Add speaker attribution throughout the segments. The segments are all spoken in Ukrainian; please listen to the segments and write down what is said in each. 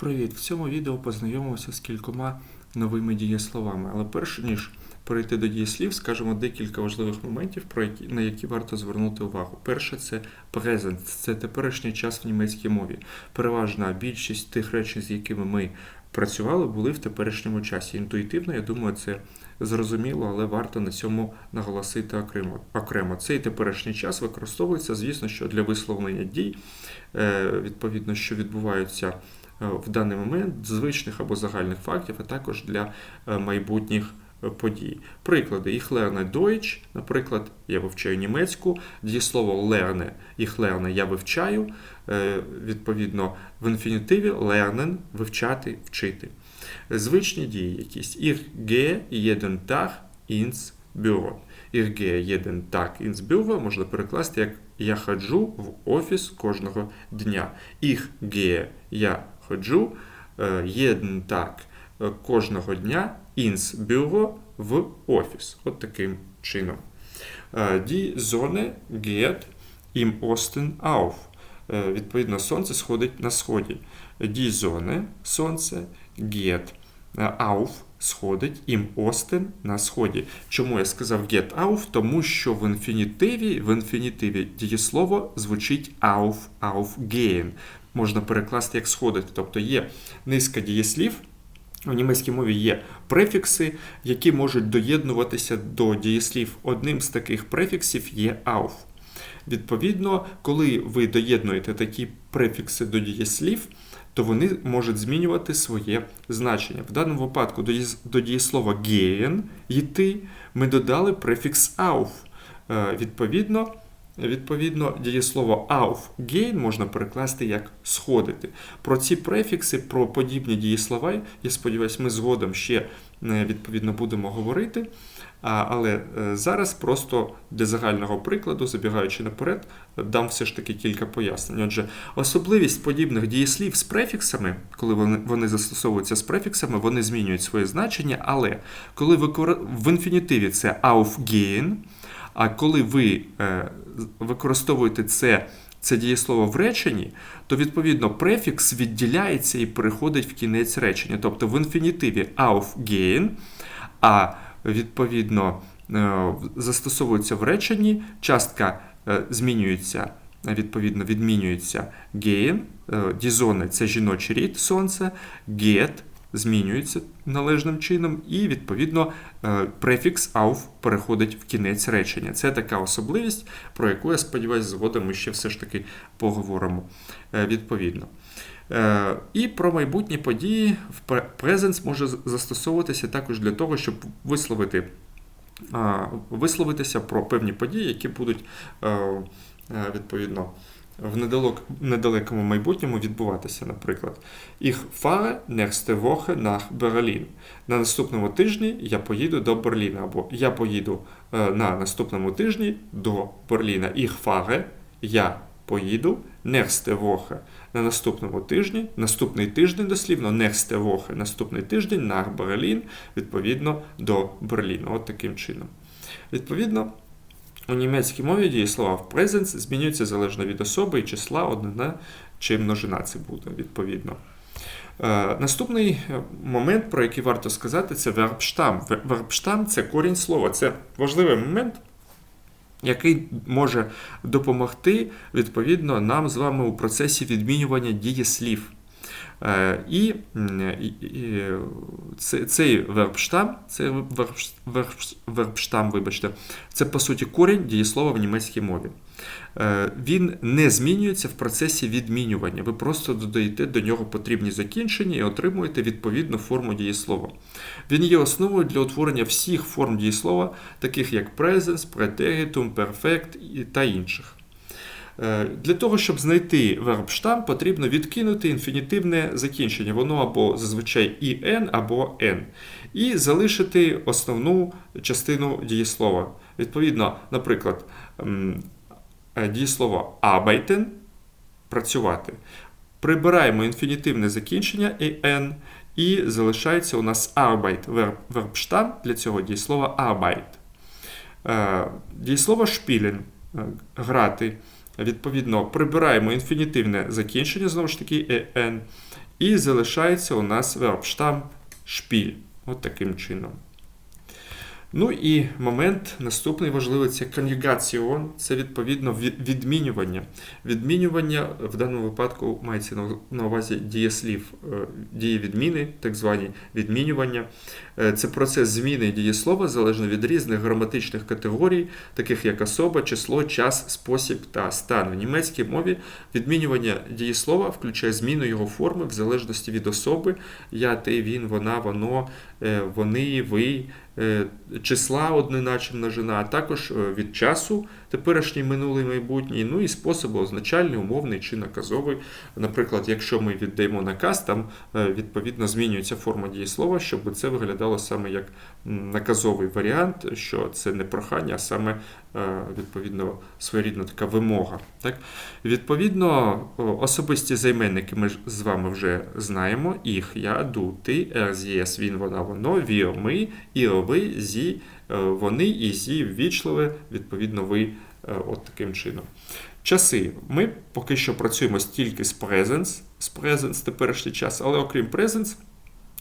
Speaker 1: Привіт! В цьому відео познайомимося з кількома новими дієсловами. Але перш ніж перейти до дієслів, скажемо декілька важливих моментів, про які, на які варто звернути увагу. Перше це present, це теперішній час в німецькій мові. Переважна більшість тих речень, з якими ми працювали, були в теперішньому часі. Інтуїтивно, я думаю, це зрозуміло, але варто на цьому наголосити окремо. окремо. Цей теперішній час використовується, звісно, що для висловлення дій, е, відповідно, що відбуваються. Е, в даний момент звичних або загальних фактів, а також для е, майбутніх е, подій. Приклади «Ich lerne Deutsch», наприклад, я вивчаю німецьку, дієслово lerne, «Ich lerne» я вивчаю, відповідно, в інфінітиві lernen – вивчати, вчити. Звичні дії якісь. Ich gehe jeden Tag ins Büro. Ich gehe jeden Tag ins Büro можна перекласти як я ходжу в офіс кожного дня. Ich gehe – я ходжу jeden так кожного дня ins бюро в офіс. От таким чином. Die Sonne geht im Osten auf. Відповідно, сонце сходить на сході. Die Sonne – сонце, geht auf сходить, im Osten на сході. Чому я сказав get auf? Тому що в інфінітиві, в інфінітиві дієслово звучить auf, aufgehen можна перекласти як сходити. Тобто є низка дієслів. У німецькій мові є префікси, які можуть доєднуватися до дієслів. Одним з таких префіксів є auf. Відповідно, коли ви доєднуєте такі префікси до дієслів, то вони можуть змінювати своє значення. В даному випадку до дієслова gehen йти ми додали префікс auf. Е, відповідно, Відповідно, дієслово aufgehen можна перекласти як сходити. Про ці префікси, про подібні дієслова, я сподіваюся, ми згодом ще е, відповідно будемо говорити. Але е, зараз просто для загального прикладу, забігаючи наперед, дам все ж таки кілька пояснень. Отже, особливість подібних дієслів з префіксами, коли вони застосовуються з префіксами, вони змінюють своє значення, але коли в інфінітиві це aufgehen, а коли ви е, використовуєте це це дієслово в реченні, то відповідно префікс відділяється і переходить в кінець речення. Тобто в інфінітиві aufgehen, а відповідно е, застосовується в реченні, частка е, змінюється, відповідно, відмінюється gehen, дізоне це жіночий рід сонце, get змінюється належним чином, і, відповідно, е, префікс auf переходить в кінець речення. Це така особливість, про яку я сподіваюся, згодом ми ще все ж таки поговоримо е, відповідно. Е, і про майбутні події в Presence може застосовуватися також для того, щоб висловити, висловитися про певні події, які будуть відповідно в недалекому майбутньому відбуватися, наприклад. Ich fahre nächste Woche nach Berlin. На наступному тижні я поїду до Берліна, або я поїду е, на наступному тижні до Берліна. Ich fahre, я поїду, nächste Woche на наступному тижні, наступний тиждень дослівно, nächste Woche, наступний тиждень nach Berlin, відповідно до Берліна. От таким чином. Відповідно. У німецькій мові дієслова в presence змінюються залежно від особи і числа однина чи множина це буде, відповідно. Е, наступний момент, про який варто сказати, це вербштам. Вербштам це корінь слова. Це важливий момент, який може допомогти відповідно нам з вами у процесі відмінювання дієслів. Е, і цей вербштам, це вербштам, вибачте, це по суті корінь дієслова в німецькій мові. Е, він не змінюється в процесі відмінювання. Ви просто додаєте до нього потрібні закінчення і отримуєте відповідну форму дієслова. Він є основою для утворення всіх форм дієслова, таких як presence, preteritum, perfect та інших. Е, для того, щоб знайти верб штам, потрібно відкинути інфінітивне закінчення. Воно або зазвичай і «н», або «н». І залишити основну частину дієслова. Відповідно, наприклад, е, дієслово arbeiten працювати. Прибираємо інфінітивне закінчення «n», і залишається у нас arbeit, верб, вербштам для цього дієслова arbeit. Е, дієслово spielen – грати. Відповідно, прибираємо інфінітивне закінчення, знову ж таки, «en», І залишається у нас вербштам шпіль. От таким чином. Ну і момент наступний важливий це конюгаціон, це відповідно відмінювання. Відмінювання в даному випадку мається на увазі дієслів, е, дії відміни, так звані відмінювання. Е, це процес зміни дієслова залежно від різних граматичних категорій, таких як особа, число, час, спосіб та стан. В німецькій мові відмінювання дієслова включає зміну його форми в залежності від особи, я, ти, він, вона, воно, е, вони, ви. Е, числа однина множина, а також е, від часу, теперішній минулий майбутній, ну і способу означальний, умовний чи наказовий. Наприклад, якщо ми віддаємо наказ, там е, відповідно змінюється форма дієслова, щоб це виглядало саме як наказовий варіант, що це не прохання, а саме відповідно своєрідна така вимога. Так? Відповідно, особисті займенники ми з вами вже знаємо: їх, я, ду, ти, ерзієс, він, вона, воно, віо, ми, іо, ви, зі, е, вони і зі ввічливе, відповідно, ви е, от таким чином. Часи. Ми поки що працюємо тільки з presence, з presence теперішній час, але окрім presence,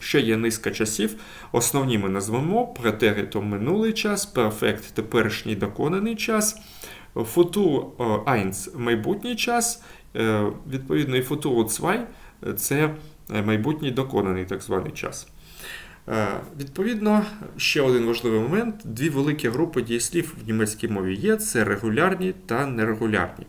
Speaker 1: ще є низка часів. Основні ми назвемо претеритом минулий час, перфект теперішній доконаний час, футур eins майбутній час, е, відповідно, і футур 2 це майбутній доконаний так званий час. Е, відповідно, ще один важливий момент: дві великі групи дієслів в німецькій мові є: це регулярні та нерегулярні.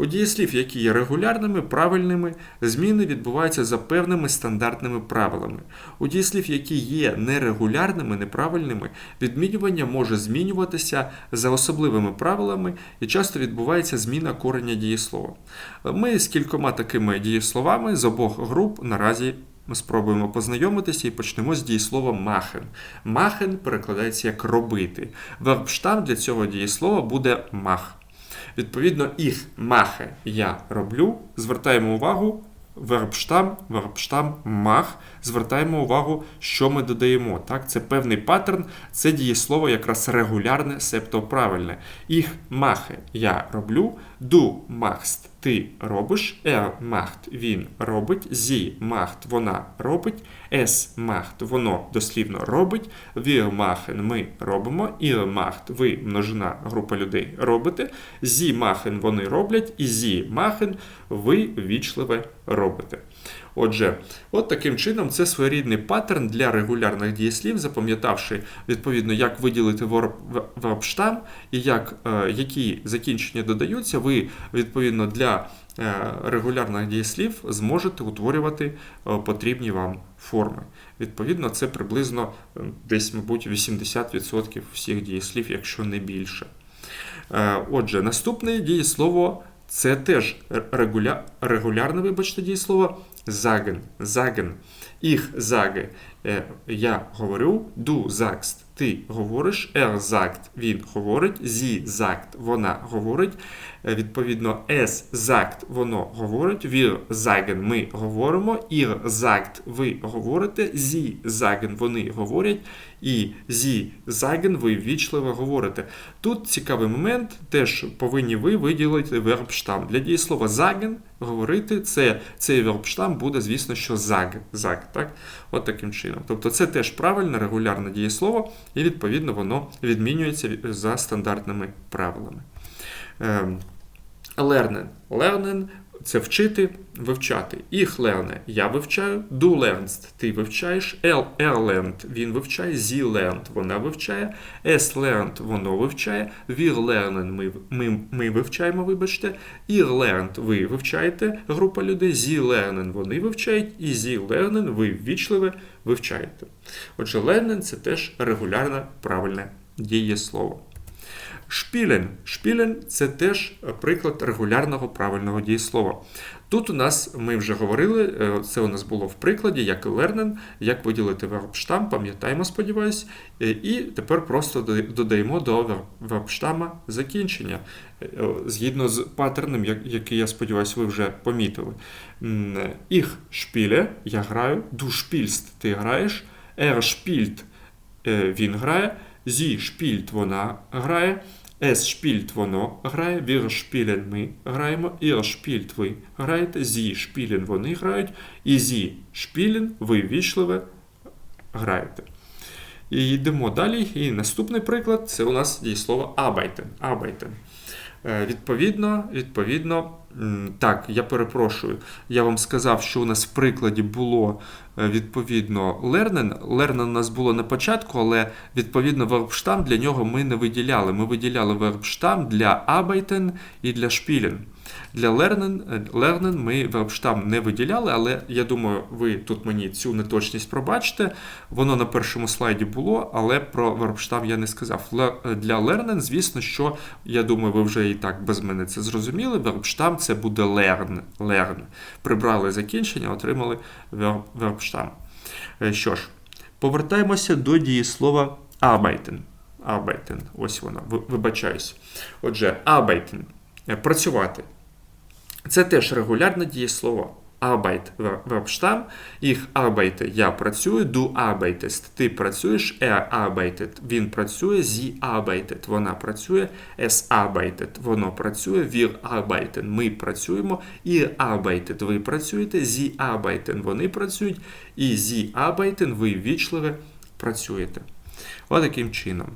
Speaker 1: У дієслів, які є регулярними, правильними, зміни відбуваються за певними стандартними правилами. У дієслів, які є нерегулярними, неправильними, відмінювання може змінюватися за особливими правилами і часто відбувається зміна кореня дієслова. Ми з кількома такими дієсловами з обох груп наразі ми спробуємо познайомитися і почнемо з дієслова махен. Махен перекладається як робити. Вербштам для цього дієслова буде мах. Відповідно, їх махе я роблю. Звертаємо увагу. Вербштам, вербштам, мах. Звертаємо увагу, що ми додаємо. Так? Це певний паттерн, це дієслово якраз регулярне, себто правильне. Їх махе я роблю, ду махст ти робиш, er macht – він робить, sie macht – вона робить, es macht – воно дослівно робить, wir machen – ми робимо, ihr macht – ви множина група людей робите, sie machen – вони роблять, і sie machen – ви вічливе робите. Отже, от таким чином це своєрідний паттерн для регулярних дієслів, запам'ятавши відповідно, як виділити вербштам і як, е, які закінчення додаються, ви відповідно для е, регулярних дієслів зможете утворювати е, потрібні вам форми. Відповідно, це приблизно десь, мабуть, 80% всіх дієслів, якщо не більше. Отже, наступне дієслово це теж регуля... регулярне, вибачте, дієслово sagen, sagen. Ich sage, я говорю, du sagst, ти говориш, er sagt, він говорить, sie sagt, вона говорить. Відповідно, es sagt, воно говорить, wir sagen, ми говоримо, ihr sagt, ви говорите, sie sagen, вони говорять, і sie sagen, ви ввічливо говорите. Тут цікавий момент, теж повинні ви виділити вербштам. Для дієслова sagen говорити, це, цей вербштам буде, звісно, що zag, zag, так? От таким чином. Тобто це теж правильне регулярне дієслово, і відповідно воно відмінюється за стандартними правилами. Lernen. Ем, Lernen це вчити, вивчати. Ich lerne – я вивчаю, du lernst – ти вивчаєш, er, er lernt – він вивчає, sie lernt – вона вивчає, es lernt – воно вивчає, wir lernen – ми, ми, ми вивчаємо, вибачте, ihr lernt – ви вивчаєте, група людей, sie lernen – вони вивчають, і sie lernen – ви ввічливе вивчаєте. Отже, lernen – це теж регулярне правильне дієслово. Шпілен. Шпілен це теж приклад регулярного правильного дієслова. Тут у нас, ми вже говорили, е, це у нас було в прикладі, як lernen, як виділити вербштам, пам'ятаємо, сподіваюсь, е, і тепер просто додаємо до вербштама закінчення, е, згідно з паттерном, який, я сподіваюся, ви вже помітили. Їх шпіле, я граю, du шпільст ти граєш, er spielt, він грає, зі шпільт вона грає. Es spielt воно грає, wir spielen ми граємо, ihr spielt ви граєте, sie spielen вони грають, і sie spielen ви вічливе граєте. І йдемо далі. І наступний приклад це у нас дієслово arbeiten. arbeiten. Відповідно, відповідно, м, так, я перепрошую. Я вам сказав, що у нас в прикладі було е, відповідно Лернен. Лернен у нас було на початку, але відповідно вербштам для нього ми не виділяли. Ми виділяли вербштам для Абайтен і для spielen. Для lernen, е, lernen ми вербштам не виділяли, але я думаю, ви тут мені цю неточність пробачите. Воно на першому слайді було, але про вербштам я не сказав. Для lernen, звісно, що я думаю, ви вже і так без мене це зрозуміли. Вербштам це буде learn. learn. Прибрали закінчення, отримали вербштам. Е, Що ж, повертаємося до дієслова arbeiten. Arbeiten. Ось воно. Вибачаюсь. Отже, arbeiten. Е, Працювати. Це теж регулярне дієслово. Arbeit вербштам. Їх arbeite я працюю, du arbeitest ти працюєш, er arbeitet він працює, sie arbeitet вона працює, es arbeitet воно працює, wir arbeiten ми працюємо, ihr arbeitet ви працюєте, sie arbeiten вони працюють, і sie arbeiten ви вічливе працюєте. Отаким чином.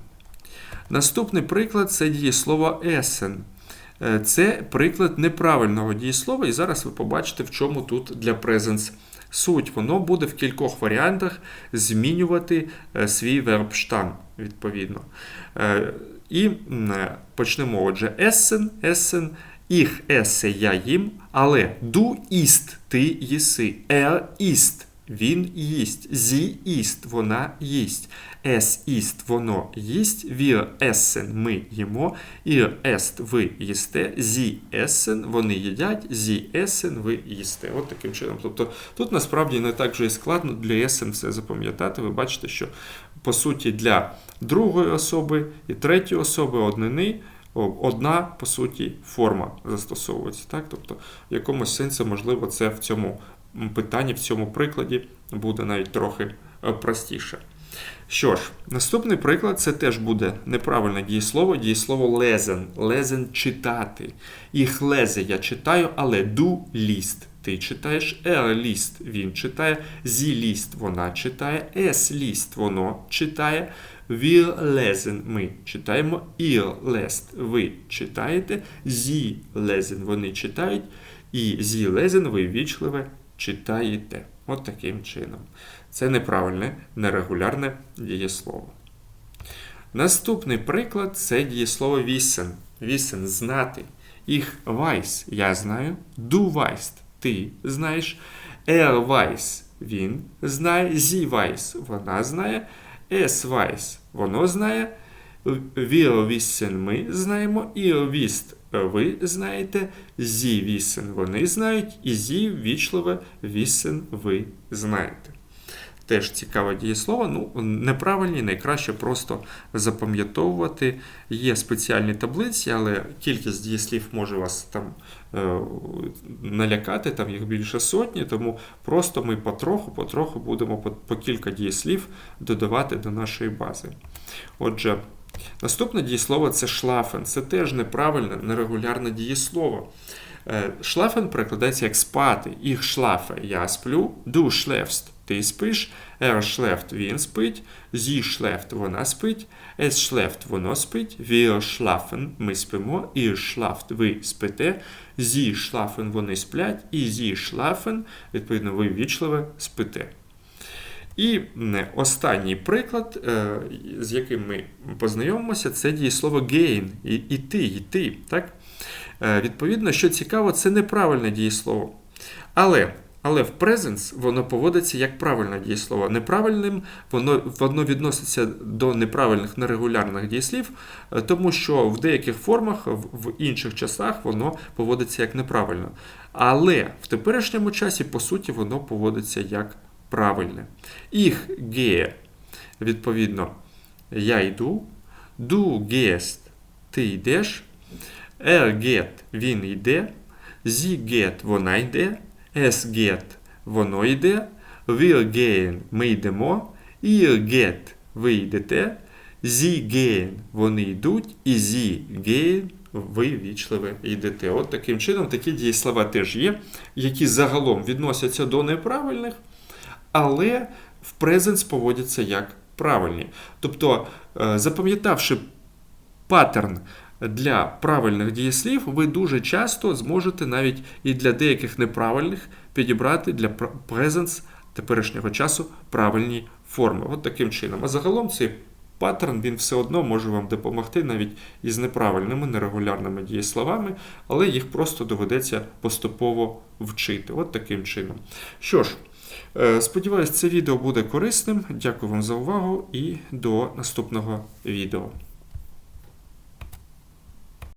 Speaker 1: Наступний приклад це дієслово essen. Е, Це приклад неправильного дієслова, і зараз ви побачите, в чому тут для presence суть. Воно буде в кількох варіантах змінювати е, свій вербштам, відповідно. Е, І почнемо. Отже, essen, essen, їх esse я їм, але du isst ти їси, er isst він їсть, sie isst вона їсть, es isst воно їсть, wir essen ми їмо, ihr esst ви їсте, sie essen вони їдять, sie essen ви їсте. От таким чином. Тобто тут насправді не так вже і складно для essen все запам'ятати. Ви бачите, що по суті для другої особи і третьої особи однини. Одна, по суті, форма застосовується. Так? Тобто, в якомусь сенсі, можливо, це в цьому м, питанні, в цьому прикладі буде навіть трохи е, простіше. Що ж, наступний приклад це теж буде неправильне дієслово, дієслово лезен. Лезен читати. Їх лезе я читаю, але ду ліст. Ти читаєш er ліст, він читає, зі ліст вона читає, ес ліст воно читає, wir lesen ми читаємо, ihr lest ви читаєте, зі lesen вони читають, і зі lesen ви вічливе читаєте. От таким чином. Це неправильне, нерегулярне дієслово. Наступний приклад це дієслово wissen. Wissen – знати. Їх weiß – я знаю, du weißt – ти знаєш, er weiß – він знає, sie weiß – вона знає, es weiß – воно знає, wir wissen – ми знаємо, ihr wisst – ви знаєте, sie wissen – вони знають, і sie – вічливе wissen – ви знаєте. Теж цікаве дієслово. Ну, неправильні, найкраще просто запам'ятовувати. Є спеціальні таблиці, але кількість дієслів може вас там е, налякати, там їх більше сотні, тому просто ми потроху-потроху будемо по, по кілька дієслів додавати до нашої бази. Отже, наступне дієслово це шлафен. Це теж неправильне, нерегулярне дієслово. Шлафен перекладається як спати. Їх шлафе я сплю, du schläfst ти спиш, er schläft він спить, sie schläft вона спить, es schläft воно спить, wir schlafen ми спимо, ihr schlaft ви спите, sie schlafen вони сплять, і sie schlafen, відповідно, ви вічливе спите. І останній приклад, е, з яким ми познайомимося, це дієслово gain, іти, йти. Так? Е, Відповідно, що цікаво, це неправильне дієслово. Але але в presence воно поводиться як правильне дієслово. Неправильним воно воно відноситься до неправильних нерегулярних дієслів, е, тому що в деяких формах, в інших часах воно поводиться як неправильно. Але в теперішньому часі, по суті, воно поводиться як правильне. Їх gehe, відповідно, я йду, du gehst, ти йдеш, er geht, він йде, sie geht, вона йде. Es geht – воно йде, wir gehen – ми йдемо, ihr geht – ви йдете, Sie gehen – вони йдуть, і Sie gehen – ви вічливо йдете. От таким чином такі дієслова теж є, які загалом відносяться до неправильних, але в presence поводяться як правильні. Тобто, е, запам'ятавши паттерн для правильних дієслів, ви дуже часто зможете навіть і для деяких неправильних підібрати для пр- presence теперішнього часу правильні форми. От таким чином. А загалом цей паттерн він все одно може вам допомогти навіть із неправильними нерегулярними дієсловами, але їх просто доведеться поступово вчити. От таким чином. Що ж, сподіваюсь, це відео буде корисним. Дякую вам за увагу і до наступного відео.